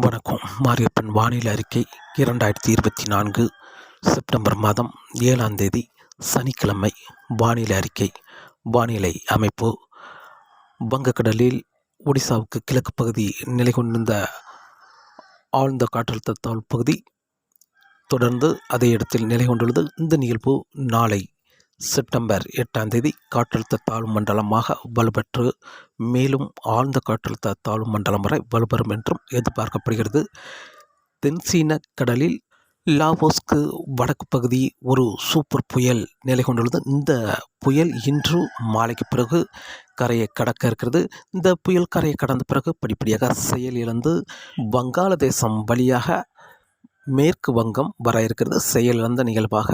வணக்கம். மாரியப்பன் வானிலை அறிக்கை இரண்டாயிரத்தி இருபத்தி நான்கு செப்டம்பர் மாதம் ஏழாம் தேதி சனிக்கிழமை. வானிலை அறிக்கை வானிலை அமைப்பு. வங்கக்கடலில் ஒடிசாவுக்கு கிழக்கு பகுதி நிலை கொண்டிருந்த ஆழ்ந்த காற்றழுத்த தாழ்வு பகுதி. தொடர்ந்து அதே இடத்தில் நிலை கொண்டுள்ளது. இந்த நிகழ்வு நாளை செப்டம்பர் எட்டாம் தேதி காற்றழுத்த தாழ்வு மண்டலமாக வலுப்பெற்று மேலும் ஆழ்ந்த காற்றழுத்த தாழ்வு மண்டலம் வரை வலுப்பெறும் என்றும் எதிர்பார்க்கப்படுகிறது. தென்சீன கடலில் லாவோஸ்க்கு வடக்கு பகுதி ஒரு சூப்பர் புயல் நிலை கொண்டுள்ளது. இந்த புயல் இன்று மாலைக்கு பிறகு கரையை கடக்க இருக்கிறது. இந்த புயல் கரையை கடந்த பிறகு படிப்படியாக செயலிழந்து வங்காளதேசம் வழியாக மேற்கு வங்கம் வர இருக்கிறது. செயலிழந்த நிகழ்வாக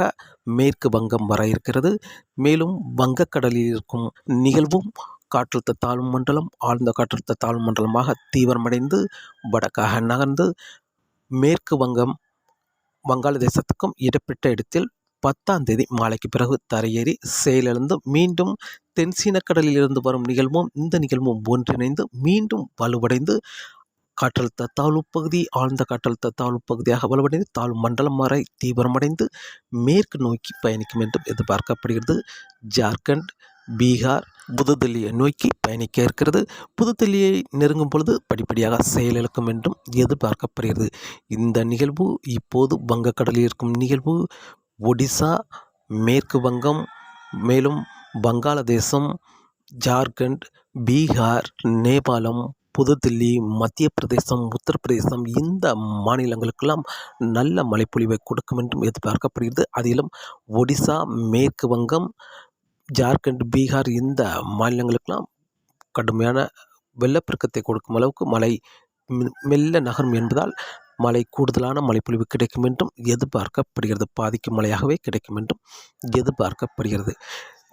மேற்கு வங்கம் வர இருக்கிறது. மேலும் வங்கக்கடலில் இருக்கும் நிகழ்வும் காற்றழுத்த தாழ்வு மண்டலம் ஆழ்ந்த காற்றழுத்த தாழ்வு மண்டலமாக தீவிரமடைந்து வடக்காக நகர்ந்து மேற்கு வங்கம் வங்காளதேசத்துக்கும் இடப்பட்ட இடத்தில் பத்தாம் தேதி மாலைக்கு பிறகு தரையேறி செயலிழந்து மீண்டும் தென்சீன கடலில் இருந்து வரும் நிகழ்வும் இந்த நிகழ்வும் ஒன்றிணைந்து மீண்டும் வலுவடைந்து காற்றழுத்த தாழ்வு பகுதி ஆழ்ந்த காற்றழுத்த தாழ்வு பகுதியாக வலுவடைந்து தாழ்வு மண்டலம் வரை தீவிரமடைந்து மேற்கு நோக்கி பயணிக்கும் என்றும் எதிர்பார்க்கப்படுகிறது. ஜார்க்கண்ட் பீகார் புதுதில்லியை நோக்கி பயணிக்க இருக்கிறது. புதுதில்லியை நெருங்கும் பொழுது படிப்படியாக செயலிழக்கும் என்றும் எதிர்பார்க்கப்படுகிறது. இந்த நிகழ்வு இப்போது வங்கக்கடலில் இருக்கும் நிகழ்வு. ஒடிசா மேற்கு வங்கம் மேலும் வங்காளதேசம் ஜார்க்கண்ட் பீகார் நேபாளம் புதுதில்லி மத்திய பிரதேசம் உத்தரப்பிரதேசம் இந்த மாநிலங்களுக்கெல்லாம் நல்ல மழைப்பொழிவை கொடுக்கும் என்றும் எதிர்பார்க்கப்படுகிறது. அதிலும் ஒடிசா மேற்கு வங்கம் ஜார்க்கண்ட் பீகார் இந்த மாநிலங்களுக்கெல்லாம் கடுமையான வெள்ளப்பெருக்கத்தை கொடுக்கும் அளவுக்கு மழை மெல்ல நகரும் என்பதால் மழை கூடுதலான மழைப்பொழிவு கிடைக்கும் என்றும் எதிர்பார்க்கப்படுகிறது. பாதிக்கும் மழையாகவே கிடைக்கும் என்றும் எதிர்பார்க்கப்படுகிறது.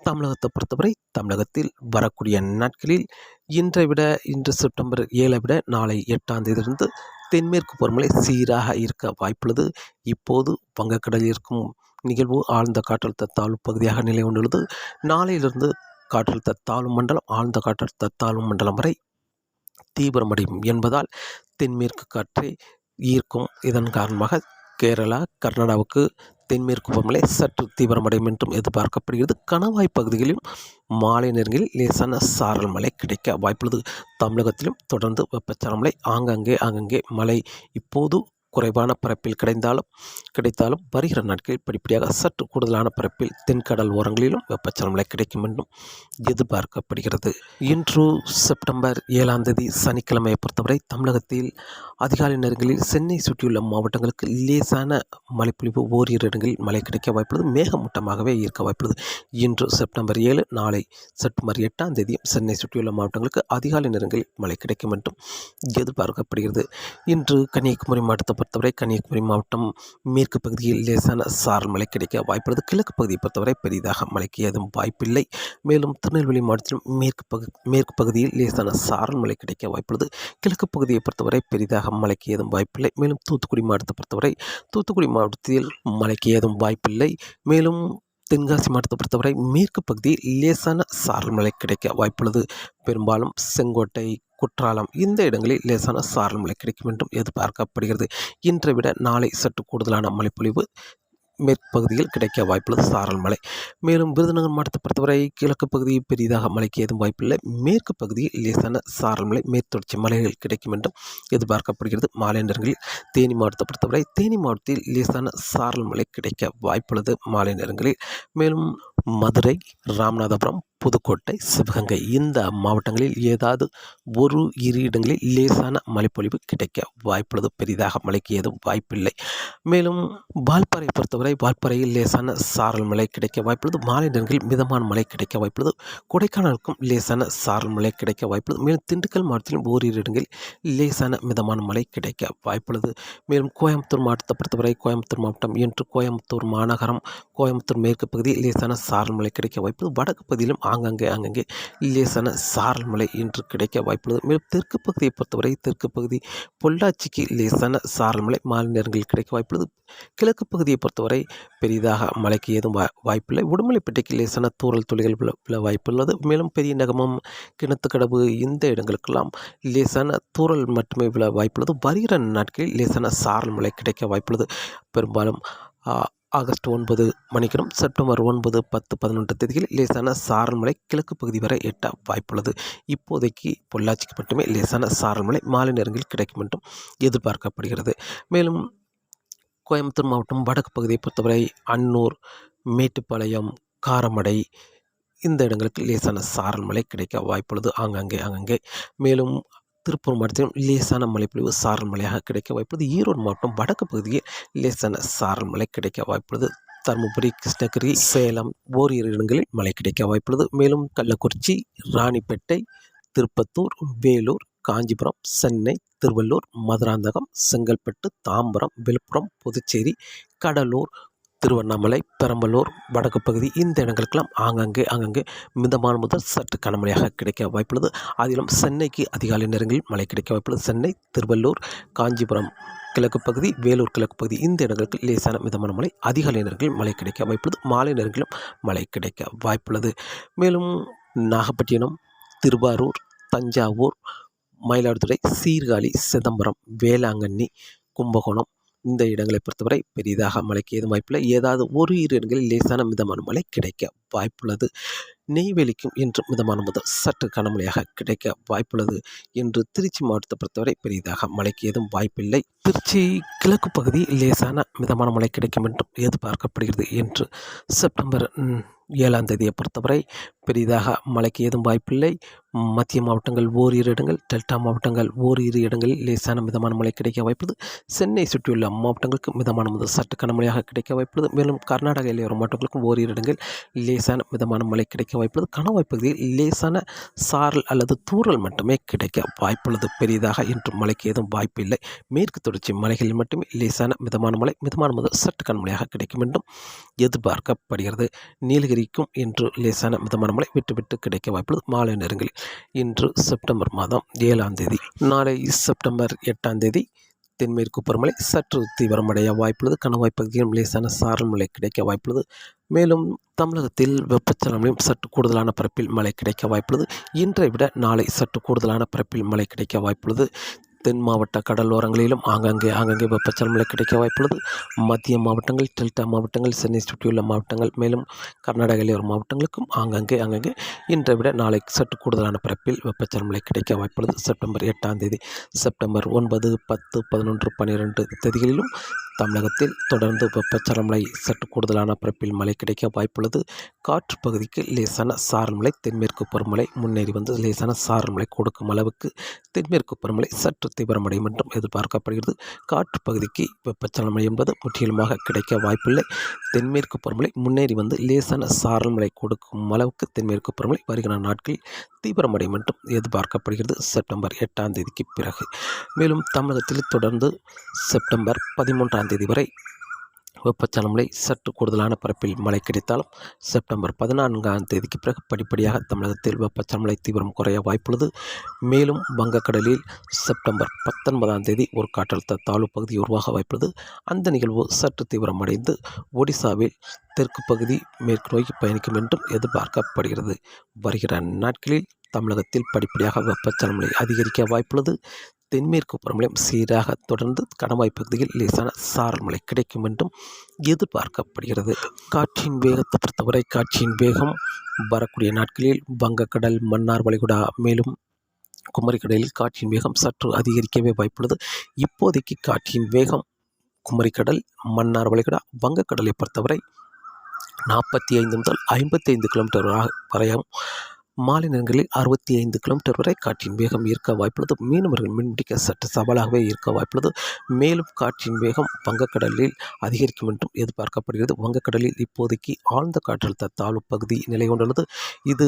தமிழகத்தை பொறுத்தவரை தமிழகத்தில் வரக்கூடிய நாட்களில் இன்றை விட இன்று செப்டம்பர் ஏழை விட நாளை எட்டாம் தேதியிலிருந்து தென்மேற்கு பருவமழை சீராக இருக்க வாய்ப்புள்ளது. இப்போது வங்கக்கடலில் இருக்கும் நிகழ்வு ஆழ்ந்த காற்றழுத்த தாழ்வு பகுதியாக நிலை கொண்டுள்ளது. நாளையிலிருந்து காற்றழுத்த தாழ்வு மண்டலம் ஆழ்ந்த காற்றழுத்த தாழ்வு மண்டலம் வரை தீவிரமடையும் என்பதால் தென்மேற்கு காற்றை ஈர்க்கும் இதன் காரணமாக கேரளா கர்நாடகாவுக்கு தென்மேற்கு பருவமழை சற்று தீவிரமடையும் என்றும் எதிர்பார்க்கப்படுகிறது. கணவாய் பகுதிகளிலும் மாலை நேரங்களில் லேசான சாரல் மழை கிடைக்க வாய்ப்புள்ளது. தமிழகத்திலும் தொடர்ந்து வெப்பச்சலன மழை. ஆங்காங்கே ஆங்காங்கே மழை. இப்போது குறைவான பரப்பில் கிடைந்தாலும் கிடைத்தாலும் வருகிற நாட்களில் படிப்படியாக சற்று கூடுதலான பரப்பில் தென்கடல் ஓரங்களிலும் வெப்பச்சலன கிடைக்கும் என்றும் எதிர்பார்க்கப்படுகிறது. இன்று செப்டம்பர் ஏழாம் தேதி சனிக்கிழமையை பொறுத்தவரை தமிழகத்தில் அதிகாலை நேரங்களில் சென்னை சுற்றியுள்ள மாவட்டங்களுக்கு லேசான மழைப்பொழிவு ஓரிரு இடங்களில் மழை கிடைக்க வாய்ப்புள்ளது. மேகமூட்டமாகவே இருக்க வாய்ப்புள்ளது. இன்று செப்டம்பர் ஏழு நாளை செப்டம்பர் எட்டாம் தேதியும் சென்னை சுற்றியுள்ள மாவட்டங்களுக்கு அதிகாலை நேரங்களில் மழை கிடைக்கும் என்றும் எதிர்பார்க்கப்படுகிறது. இன்று கன்னியாகுமரி மாவட்டத்தை பொறுத்தவரை கன்னியாகுமரி மாவட்டம் மேற்கு பகுதியில் லேசான சாரல் மழை கிடைக்க வாய்ப்புள்ளது. கிழக்கு பகுதியை பொறுத்தவரை பெரிதாக மழைக்கு ஏதும் வாய்ப்பில்லை. மேலும் திருநெல்வேலி மாவட்டத்திலும் மேற்கு பகு மேற்கு பகுதியில் லேசான சாரல் மழை கிடைக்க வாய்ப்புள்ளது. கிழக்கு பகுதியை பொறுத்தவரை பெரிதாக மழைக்கு ஏதும் வாய்ப்பில்லை. மேலும் தூத்துக்குடி மாவட்டத்தை பொறுத்தவரை தூத்துக்குடி மாவட்டத்தில் மழைக்கு ஏதும் வாய்ப்பில்லை. மேலும் தென்காசி மாவட்டத்தை பொறுத்தவரை மேற்கு பகுதியில் லேசான சாரல் மழை கிடைக்க வாய்ப்புள்ளது. பெரும்பாலும் செங்கோட்டை குற்றாலம் இந்த இடங்களில் லேசான சாரல் மழை கிடைக்கும் என்றும் எதிர்பார்க்கப்படுகிறது. இன்றை விட நாளை சற்று கூடுதலான மழைப்பொழிவு. மேற்கு பகுதியில் கிடைக்க வாய்ப்புள்ளது சாரல் மழை மேலும் விருதுநகர் மாவட்டத்தை பொறுத்தவரை கிழக்கு பகுதி பெரிதாக மழைக்கு ஏதும் வாய்ப்பில்லை. மேற்கு பகுதியில் லேசான சாரல் மழை மேற்தொடர்ச்சி மலைகள் கிடைக்கும் என்றும் எதிர்பார்க்கப்படுகிறது. மாலை நேரங்களில் தேனி மாவட்டத்தை பொறுத்தவரை தேனி மாவட்டத்தில் லேசான சாரல் மழை கிடைக்க வாய்ப்புள்ளது மாலை நேரங்களில் மேலும் மதுரை ராமநாதபுரம் புதுக்கோட்டை சிவகங்கை இந்த மாவட்டங்களில் ஏதாவது ஒரு இரு இடங்களில் லேசான மழைப்பொழிவு கிடைக்க வாய்ப்புள்ளது. பெரிதாக மழைக்கு ஏதும் வாய்ப்பில்லை. மேலும் வால்பாறை பொறுத்தவரை வால்பாறையில் லேசான சாரல் மழை கிடைக்க வாய்ப்புள்ளது. மாலை நேரங்களில் மிதமான மழை கிடைக்க வாய்ப்புள்ளது. கொடைக்கானலுக்கும் லேசான சாரல் மழை கிடைக்க வாய்ப்புள்ளது. மேலும் திண்டுக்கல் மாவட்டத்திலும் ஓரிரு இடங்களில் லேசான மிதமான மழை கிடைக்க வாய்ப்புள்ளது. மேலும் கோயம்புத்தூர் மாவட்டத்தை பொறுத்தவரை கோயம்புத்தூர் மாவட்டம் இன்று கோயம்புத்தூர் மாநகரம் கோயம்புத்தூர் மேற்கு பகுதி லேசான சாரல் மழை கிடைக்க வாய்ப்பு வடக்கு பகுதியிலும் ஆங்கங்கே அங்கங்கே லேசான சாரல் மழை இன்று கிடைக்க வாய்ப்புள்ளது. மேலும் தெற்கு பகுதியை பொறுத்தவரை தெற்கு பகுதி பொள்ளாச்சிக்கு லேசான சாரல் மழை மாலை நேரங்களில் கிடைக்க வாய்ப்புள்ளது. கிழக்கு பகுதியை பொறுத்தவரை பெரிதாக மழைக்கு ஏதும் வா வாய்ப்பில்லை. உடுமலைப்பேட்டைக்கு லேசான தூரல் துளிகள் விழ வாய்ப்புள்ளது. மேலும் பெரிய நகமம் கிணத்துக்கடவு இந்த இடங்களுக்கெல்லாம் லேசான தூறல் மட்டுமே விழ வாய்ப்புள்ளது. வருகிற நாட்களில் லேசான சாரல் மழை கிடைக்க வாய்ப்புள்ளது. பெரும்பாலும் ஆகஸ்ட் ஒன்பது மணிக்கிடும் செப்டம்பர் ஒன்பது பத்து பதினொன்று தேதியில் லேசான சாரல் மழை கிழக்கு பகுதி வரை எட்ட வாய்ப்புள்ளது. இப்போதைக்கு பொள்ளாச்சிக்கு மட்டுமே லேசான சாரல் மழை மாலை நேரங்களில் கிடைக்கும் என்றும் எதிர்பார்க்கப்படுகிறது. மேலும் கோயம்புத்தூர் மாவட்டம் வடக்கு பகுதியை பொறுத்தவரை அன்னூர் மேட்டுப்பாளையம் காரமடை இந்த இடங்களுக்கு லேசான சாரல் மழை கிடைக்க வாய்ப்புள்ளது. ஆங்காங்கே ஆங்காங்கே. மேலும் திருப்பூர் மாவட்டத்திலும் லேசான மழைப்பொழிவு சாரல் மழையாக கிடைக்க வாய்ப்புள்ளது. ஈரோடு மாவட்டம் வடக்கு பகுதியில் லேசான சாரல் மழை கிடைக்க வாய்ப்புள்ளது. தருமபுரி கிருஷ்ணகிரி சேலம் ஓரிரு இடங்களில் மழை கிடைக்க வாய்ப்புள்ளது. மேலும் கள்ளக்குறிச்சி ராணிப்பேட்டை திருப்பத்தூர் வேலூர் காஞ்சிபுரம் சென்னை திருவள்ளூர் மதுராந்தகம் செங்கல்பட்டு தாம்பரம் விழுப்புரம் புதுச்சேரி கடலூர் திருவண்ணாமலை பெரம்பலூர் வடக்கு பகுதி இந்த இடங்களுக்கெல்லாம் ஆங்காங்கே அங்கங்கே மிதமான முதல் சற்று கனமழையாக கிடைக்க வாய்ப்புள்ளது. அதிலும் சென்னைக்கு அதிகாலை நேரங்களில் மழை கிடைக்க வாய்ப்புள்ளது. சென்னை திருவள்ளூர் காஞ்சிபுரம் கிழக்கு பகுதி வேலூர் கிழக்கு பகுதி இந்த இடங்களுக்கு லேசான மிதமான மழை அதிகாலை நேரங்களில் மழை கிடைக்க வாய்ப்புள்ளது. மாலை நேரங்களிலும் மழை கிடைக்க வாய்ப்புள்ளது. மேலும் நாகப்பட்டினம் திருவாரூர் தஞ்சாவூர் மயிலாடுதுறை சீர்காழி சிதம்பரம் வேளாங்கண்ணி கும்பகோணம் இந்த இடங்களை பொறுத்தவரை பெரிதாக மழைக்கு ஏதும் வாய்ப்பில்லை. ஏதாவது ஒரு இரு இடங்களில் லேசான மிதமான மழை கிடைக்க வாய்ப்புள்ளது. நெய்வேலிக்கும் இன்று மிதமான முதல் சற்று கனமழையாக கிடைக்க வாய்ப்புள்ளது என்று திருச்சி மாவட்டத்தை பொறுத்தவரை பெரிதாக மழைக்கு ஏதும் வாய்ப்பில்லை. திருச்சி கிழக்கு பகுதி லேசான மிதமான மழை கிடைக்கும் என்றும் எதிர்பார்க்கப்படுகிறது என்று செப்டம்பர் ஏழாம் தேதியை பொறுத்தவரை பெரிதாக மழைக்கு ஏதும் வாய்ப்பில்லை. மத்திய மாவட்டங்கள் ஓரிரு இடங்கள் டெல்டா மாவட்டங்கள் ஓரிரு இடங்களில் லேசான மிதமான மழை கிடைக்க வாய்ப்புள்ளது. சென்னை சுற்றியுள்ள மாவட்டங்களுக்கு மிதமான முதல் சற்று கனமழையாக கிடைக்க வாய்ப்புள்ளது. மேலும் கர்நாடக எல்லையோர மாவட்டங்களுக்கும் ஓரிரு இடங்கள் லேசான மிதமான மழை கிடைக்க வாய்ப்புள்ளது. கணவாய் பகுதியில் லேசான சாரல் அல்லது தூறல் மட்டுமே கிடைக்க வாய்ப்புள்ளது. பெரிதாக இன்று மழைக்கு ஏதும் வாய்ப்பில்லை. மேற்கு தொடர்ச்சி மலைகளில் மட்டும் மட்டுமே லேசான மிதமான மழை மிதமான முதல் சற்று கனமழையாக கிடைக்கும் என்றும் எதிர்பார்க்கப்படுகிறது. நீலகிரிக்கும் இன்று லேசான மிதமான மழை விட்டு விட்டு கிடைக்க வாய்ப்புள்ளது. மாலை நேரங்களில் இன்று செப்டம்பர் மாதம் ஏழாம் தேதி நாளை செப்டம்பர் எட்டாம் தேதி தென்மேற்கு பருவமழை சற்று தீவிரமடைய வாய்ப்புள்ளது. கணவாய் பகுதியிலும் லேசான சாரல் மழை கிடைக்க வாய்ப்புள்ளது. மேலும் தமிழகத்தில் வெப்பச்சலனையும் சற்று கூடுதலான பரப்பில் மழை கிடைக்க வாய்ப்புள்ளது. இன்றை விட நாளை சற்று கூடுதலான பரப்பில் மழை கிடைக்க வாய்ப்புள்ளது. தென் மாவட்ட கடலோரங்களிலும் ஆங்காங்கே ஆங்காங்கே வெப்பச்சலமலை கிடைக்க வாய்ப்புள்ளது. மத்திய மாவட்டங்கள் டெல்டா மாவட்டங்கள் சென்னை சுற்றியுள்ள மாவட்டங்கள் மேலும் கர்நாடக ஒரு மாவட்டங்களுக்கும் ஆங்காங்கே ஆங்காங்கே இன்றை விட நாளை சற்று கூடுதலான பரப்பில் வெப்பச்சலமலை கிடைக்க வாய்ப்புள்ளது. செப்டம்பர் எட்டாம் தேதி செப்டம்பர் ஒன்பது பத்து பதினொன்று பன்னிரெண்டு தேதிகளிலும் தமிழகத்தில் தொடர்ந்து வெப்பச்சலமலை சற்று கூடுதலான பரப்பில் மழை கிடைக்க வாய்ப்புள்ளது. காற்று பகுதிக்கு லேசான சாரல் மழை தென்மேற்கு பருவமழை முன்னேறி வந்து லேசான சாரல் மழை கொடுக்கும் அளவுக்கு தென்மேற்கு பருவமழை சற்று தீவிரமடையும் என்றும் எதிர்பார்க்கப்படுகிறது. காற்று பகுதிக்கு வெப்பச்சலமழை என்பது முற்றிலுமாக கிடைக்க வாய்ப்பில்லை. தென்மேற்கு பருவமழை முன்னேறி வந்து லேசான சாரல் மழை கொடுக்கும் அளவுக்கு தென்மேற்கு பருவமழை வருகிற நாட்களில் தீவிரமடையும் என்றும் எதிர்பார்க்கப்படுகிறது. செப்டம்பர் எட்டாம் தேதிக்கு பிறகு. மேலும் தமிழகத்தில் தொடர்ந்து செப்டம்பர் பதிமூன்றாம் தேதி வரை வெப்பச்சலமலை சற்று கூடுதலான பரப்பில் மழை கிடைத்தாலும் செப்டம்பர் பதினான்காம் தேதிக்கு பிறகு படிப்படியாக தமிழகத்தில் வெப்பச்சலமலை தீவிரம் குறைய வாய்ப்புள்ளது. மேலும் வங்கக்கடலில் செப்டம்பர் பத்தொன்பதாம் தேதி ஒரு காற்றழுத்த தாழ்வு பகுதி உருவாக வாய்ப்புள்ளது. அந்த நிகழ்வு சற்று தீவிரமடைந்து ஒடிசாவில் தெற்கு பகுதி மேற்கு நோக்கி பயணிக்கும் என்றும் எதிர்பார்க்கப்படுகிறது. வருகிற நாட்களில் தமிழகத்தில் படிப்படியாக வெப்பச்சலமலை அதிகரிக்க வாய்ப்புள்ளது. தென்மேற்கு பருவமழையும் சீராக தொடர்ந்து கடமாய் பகுதியில் லேசான சாரல் மழை கிடைக்கும் என்றும் எதிர்பார்க்கப்படுகிறது. காற்றின் வேகத்தை பொறுத்தவரை காற்றின் வேகம் வரக்கூடிய நாட்களில் வங்கக்கடல் மன்னார் வளைகுடா மேலும் குமரிக்கடலில் காற்றின் வேகம் சற்று அதிகரிக்கவே வாய்ப்புள்ளது. இப்போதைக்கு காற்றின் வேகம் குமரிக்கடல் மன்னார் வளைகுடா வங்கக்கடலை பொறுத்தவரை நாற்பத்தி ஐந்து முதல் ஐம்பத்தி ஐந்து கிலோமீட்டர் வரையும் மாலை நேரங்களில் அறுபத்தி ஐந்து கிலோமீட்டர் வரை காற்றின் வேகம் இருக்க வாய்ப்புள்ளது. மீனவர்கள் மீன்பிடிக்க சற்று சவாலாகவே இருக்க வாய்ப்புள்ளது. மேலும் காற்றின் வேகம் வங்கக்கடலில் அதிகரிக்கும் என்றும் எதிர்பார்க்கப்படுகிறது. வங்கக்கடலில் இப்போதைக்கு ஆழ்ந்த காற்றழுத்த தாழ்வு பகுதி நிலை கொண்டுள்ளது. இது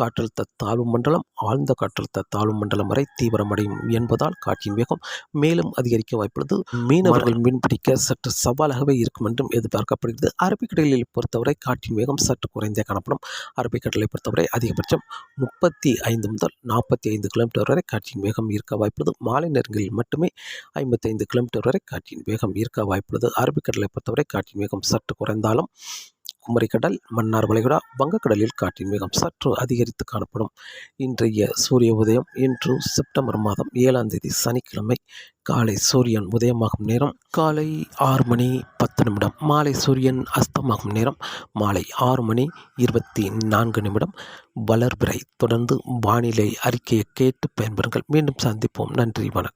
காற்றழுத்த தாழ்வு மண்டலம் ஆழ்ந்த காற்றழுத்த தாழ்வு மண்டலம் வரை தீவிரமடையும் என்பதால் காற்றின் வேகம் மேலும் அதிகரிக்க வாய்ப்புள்ளது. மீனவர்கள் மீன்பிடிக்க சற்று சவாலாகவே இருக்கும் என்றும் எதிர்பார்க்கப்படுகிறது. அரபிக்கடலில் பொறுத்தவரை காற்றின் வேகம் சற்று குறைந்தே காணப்படும். அரபிக்கடலை பொறுத்தவரை அதிகபட்சம் முப்பத்தி ஐந்து முதல் நாற்பத்தி ஐந்து கிலோமீட்டர் வரை காற்றின் வேகம் இருக்க வாய்ப்புள்ளது. மாலை நேரங்களில் மட்டுமே ஐம்பத்தைந்து கிலோமீட்டர் வரை காற்றின் வேகம் இருக்க வாய்ப்புள்ளது. அரபிக்கடலை பொறுத்தவரை காற்றின் வேகம் சற்று குறைந்தாலும் குமரிக்கடல் மன்னார் வளைகுடா வங்கக்கடலில் காற்றின் வேகம் சற்று அதிகரித்து காணப்படும். இன்றைய சூரிய உதயம் இன்று செப்டம்பர் மாதம் ஏழாம் தேதி சனிக்கிழமை. காலை சூரியன் உதயமாகும் நேரம் காலை ஆறு மணி பத்து நிமிடம். மாலை சூரியன் அஸ்தமாகும் நேரம் மாலை ஆறு மணி இருபத்தி நான்கு நிமிடம். வளர்பிறை தொடர்ந்து வானிலை அறிக்கையை கேட்டு பயன்பெறுங்கள். மீண்டும் சந்திப்போம். நன்றி வணக்கம்.